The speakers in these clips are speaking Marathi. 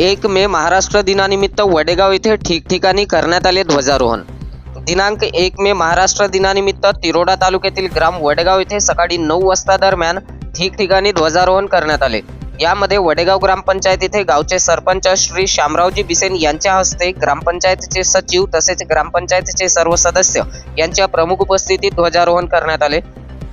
एक मे महाराष्ट्र दिनानिमित्त वडेगाव येथे ठिकठिकाणी करण्यात आले ध्वजारोहण. दिनांक एक मे महाराष्ट्र दिनानिमित्त तिरोडा तालुक्यातील ग्राम वडेगाव येथे सकाळी नऊ वाजता दरम्यान ठिकठिकाणी ध्वजारोहण करण्यात आले. यामध्ये वडेगाव ग्रामपंचायत येथे गावचे सरपंच श्री शामरावजी बिसेन यांच्या हस्ते ग्रामपंचायतीचे सचिव तसेच ग्रामपंचायतीचे सर्व सदस्य यांच्या प्रमुख उपस्थितीत ध्वजारोहण करण्यात आले.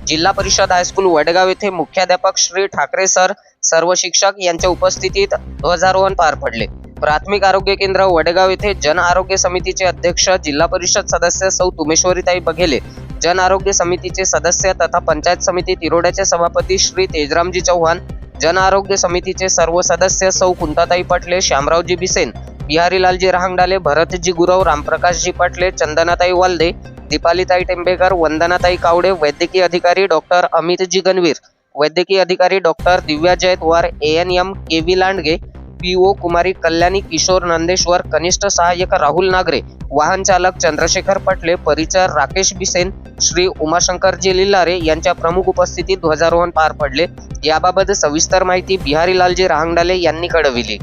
जिल्हा परिषद हायस्कूल वडगाव येथे मुख्याध्यापक श्री ठाकरे सर सर्व शिक्षक यांच्या उपस्थितीत ध्वजारोहण पार पडले. प्राथमिक आरोग्य केंद्र वडगाव येथे जन आरोग्य समितीचे अध्यक्ष जिल्हा परिषद सदस्य सौ तुमेश्वरीताई बघेले. जन आरोग्य समितीचे सदस्य तथा पंचायत समिती तिरोड्याचे सभापती श्री तेजरामजी चव्हाण जन आरोग्य समितीचे सर्व सदस्य सौ कुंताताई पटले श्यामरावजी बिसेन बिहारीलालजी रहांगडाले भरतजी गुरव रामप्रकाशजी पटले चंदनाताई वाल्दे दीपालीताई टेंबेकर वंदनाताई कावडे वैद्यकीय अधिकारी डॉक्टर अमितजी गणवीर. वैद्यकीय अधिकारी doctor Divya Jaytwar A N M K V Landge P O कुमारी कल्याणी किशोर नंदेश्वर कनिष्ठ सहाय्यक राहुल नागरे वाहन चालक चंद्रशेखर पटले परिचर राकेश बिसेन श्री उमाशंकरजी लिल्लारे यांच्या प्रमुख उपस्थितीत ध्वजारोहण पार पडले. याबाबत सविस्तर माहिती बिहारी लालजी रहांगडाले यांनी कळविली.